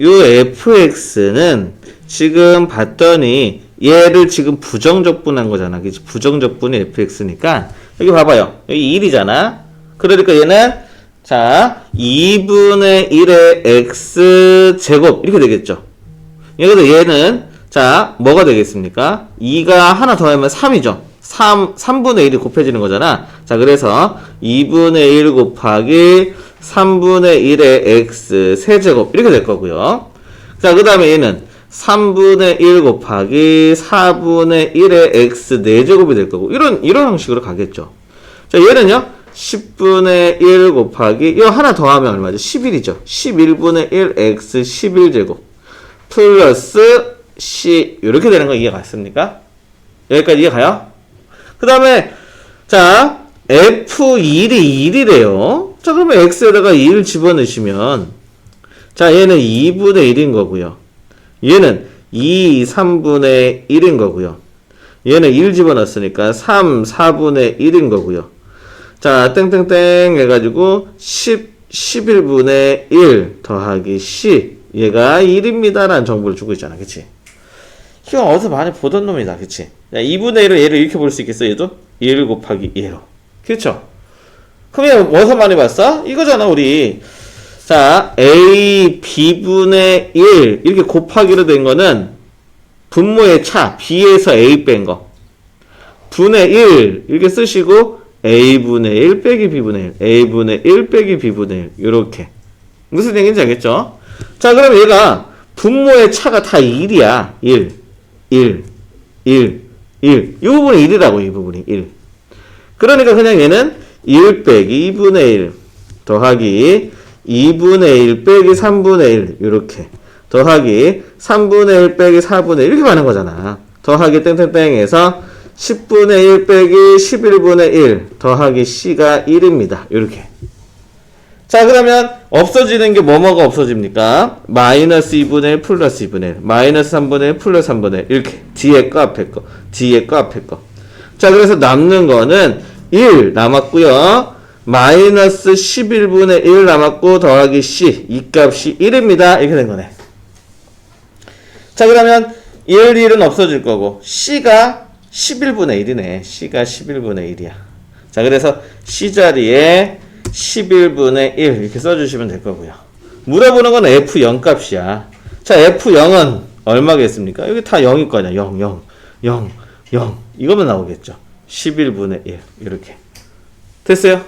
요 fx는 지금 봤더니 얘를 지금 부정적분한 거잖아. 그치? 부정적분이 fx니까 여기 봐봐요. 여기 1이잖아. 그러니까 얘는 자 2분의 1의 x 제곱 이렇게 되겠죠. 여기서 얘는 자 뭐가 되겠습니까? 2가 하나 더 하면 3이죠. 3 3분의 1이 곱해지는 거잖아. 자 그래서 2분의 1 곱하기 3분의 1의 x 세제곱 이렇게 될 거고요. 자 그 다음에 얘는 3분의 1 곱하기 4분의 1의 x 4제곱이 될 거고 이런 이런 형식으로 가겠죠. 자 얘는요 10분의 1 곱하기 이거 하나 더 하면 얼마죠? 11이죠. 11분의 1 x 11제곱 플러스 c 이렇게 되는 거 이해 갔습니까? 여기까지 이해 가요? 그 다음에 자 f1이 1이래요. 자 그러면 x에다가 2를 집어넣으시면 자 얘는 2분의 1인 거고요. 얘는 2, 3분의 1인 거고요. 얘는 1 집어넣었으니까 3, 4분의 1인 거고요. 자, 땡땡땡 해가지고 10, 11분의 1 더하기 C. 얘가 1입니다. 라는 정보를 주고 있잖아. 그치? 이거 어디서 많이 보던 놈이다. 그치? 야, 2분의 1을 얘를 이렇게 볼 수 있겠어, 얘도? 1 곱하기 1로. 그쵸? 그럼 얘 어디서 많이 봤어? 이거잖아, 우리. 자, A, B분의 1. 이렇게 곱하기로 된 거는 분모의 차, B에서 A 뺀 거. 분의 1. 이렇게 쓰시고, A분의 1 빼기 B분의 1. A분의 1 빼기 B분의 1. 요렇게. 무슨 얘기인지 알겠죠? 자, 그럼 얘가 분모의 차가 다 1이야. 1, 1, 1, 1. 이 부분이 1이라고, 이 부분이 1. 그러니까 그냥 얘는 1 빼기 2분의 1 더하기 2분의 1 빼기 3분의 1 이렇게 더하기 3분의 1 빼기 4분의 1 이렇게 가는 거잖아. 더하기 땡땡땡에서 10분의 1 빼기 11분의 1 더하기 c가 1입니다. 이렇게. 자 그러면 없어지는 게 뭐뭐가 없어집니까? 마이너스 2분의 1 플러스 2분의 1 마이너스 3분의 1 플러스 3분의 1 이렇게. 뒤에 거 앞에 거. 뒤에 거 앞에 거자 그래서 남는 거는 1 남았고요. 마이너스 11분의 1 남았고 더하기 c 이 값이 1입니다. 이렇게 된 거네. 자 그러면 1, 1은 없어질 거고 c가 11분의 1이네. c가 11분의 1이야. 자 그래서 c 자리에 11분의 1 이렇게 써주시면 될 거고요. 물어보는 건 F0 값이야. 자, F0은 얼마겠습니까? 여기 다 0일 거 아니야. 0, 0, 0, 0. 이거만 나오겠죠. 11분의 1 이렇게. 됐어요?